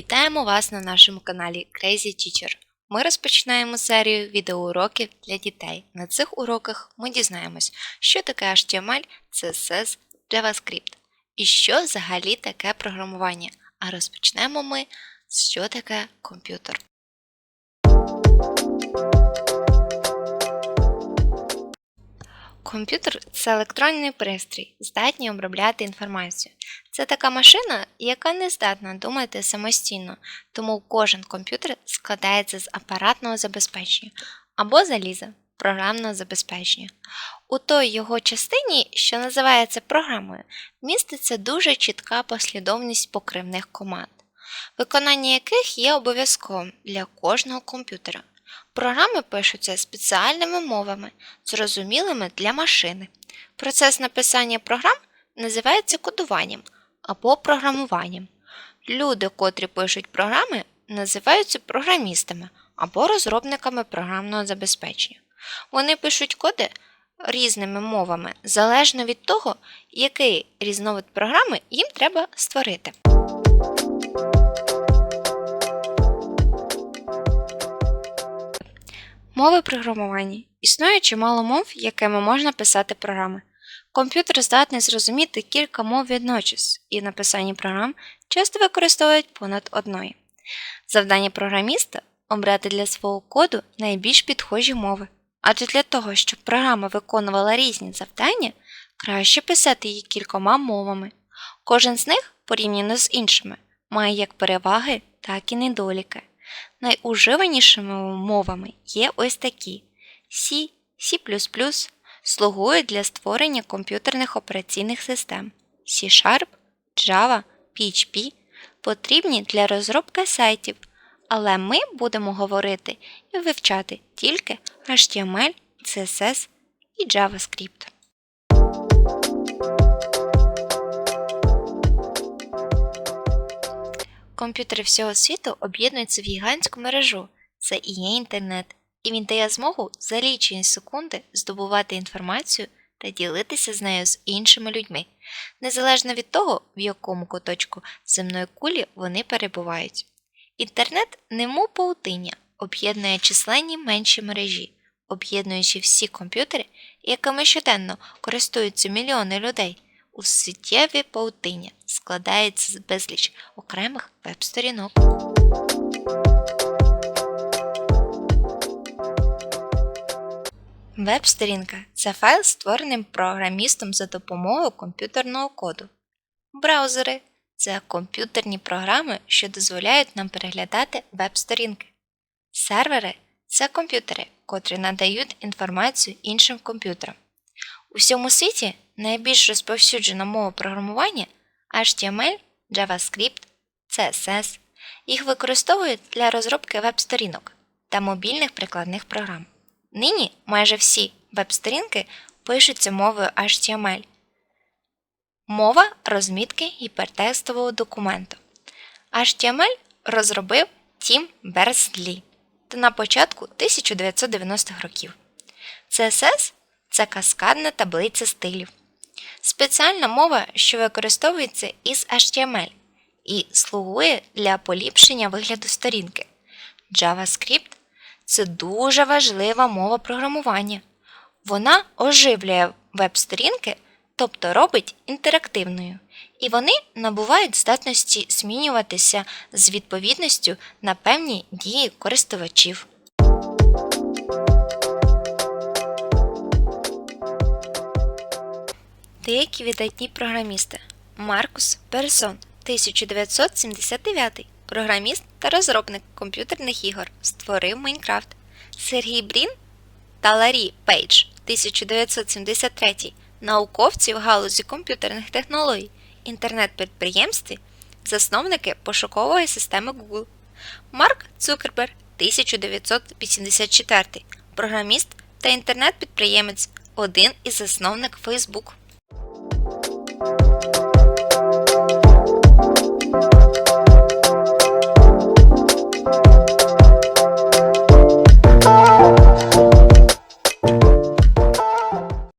Вітаємо вас на нашому каналі Crazy Teacher. Ми розпочинаємо серію відеоуроків для дітей. На цих уроках ми дізнаємось, що таке HTML, CSS, JavaScript і що взагалі таке програмування. А розпочнемо ми що таке комп'ютер. Комп'ютер це електронний пристрій, здатний обробляти інформацію. Це така машина, яка не здатна думати самостійно, тому кожен комп'ютер складається з апаратного забезпечення або заліза програмного забезпечення. У той його частині, що називається програмою, міститься дуже чітка послідовність покривних команд, виконання яких є обов'язковим для кожного комп'ютера. Програми пишуться спеціальними мовами, зрозумілими для машини. Процес написання програм називається кодуванням або програмуванням. Люди, котрі пишуть програми, називаються програмістами або розробниками програмного забезпечення. Вони пишуть коди різними мовами залежно від того, який різновид програми їм треба створити. Мови програмування. Існує чимало мов, якими можна писати програми. Комп'ютер здатний зрозуміти кілька мов водночас, і в написанні програм часто використовують понад одної. Завдання програміста обрати для свого коду найбільш підхожі мови. Адже для того, щоб програма виконувала різні завдання, краще писати її кількома мовами. Кожен з них, порівняно з іншими, має як переваги, так і недоліки. Найуживанішими мовами є ось такі: C, C, слугують для створення комп'ютерних операційних систем, C-Sharp, Java, PHP потрібні для розробки сайтів, але ми будемо говорити і вивчати тільки HTML, CSS і JavaScript. Комп'ютери всього світу об'єднуються в гігантську мережу. Це і є інтернет, і він дає змогу за лічені секунди здобувати інформацію та ділитися з нею з іншими людьми, незалежно від того, в якому куточку земної кулі вони перебувають. Інтернет, немов паутиння, об'єднує численні менші мережі, об'єднуючи всі комп'ютери, якими щоденно користуються мільйони людей. У суттєві паутині складається з безліч окремих веб-сторінок. Веб-сторінка це файл, створений програмістом за допомогою комп'ютерного коду. Браузери це комп'ютерні програми, що дозволяють нам переглядати веб-сторінки. Сервери це комп'ютери, котрі надають інформацію іншим комп'ютерам. У всьому світі найбільш розповсюджена мова програмування HTML, JavaScript, CSS. Їх використовують для розробки веб-сторінок та мобільних прикладних програм. Нині майже всі веб-сторінки пишуться мовою HTML. Мова розмітки гіпертекстового документу. HTML розробив Тім Берслі та на початку 1990-х років. CSS це каскадна таблиця стилів. Спеціальна мова, що використовується із HTML і слугує для поліпшення вигляду сторінки. JavaScript це дуже важлива мова програмування. Вона оживлює веб-сторінки, тобто робить інтерактивною, і вони набувають здатності змінюватися з відповідністю на певні дії користувачів. Деякі видатні програмісти. Маркус Персон 1979 програміст та розробник комп'ютерних ігор. Створив Майнкрафт. Сергій Брін та Ларі Пейдж 1973 науковці в галузі комп'ютерних технологій, інтернет-підприємстві, засновники пошукової системи Google. Марк Цукерберг 1984 програміст та інтернет-підприємець, один із засновник Facebook.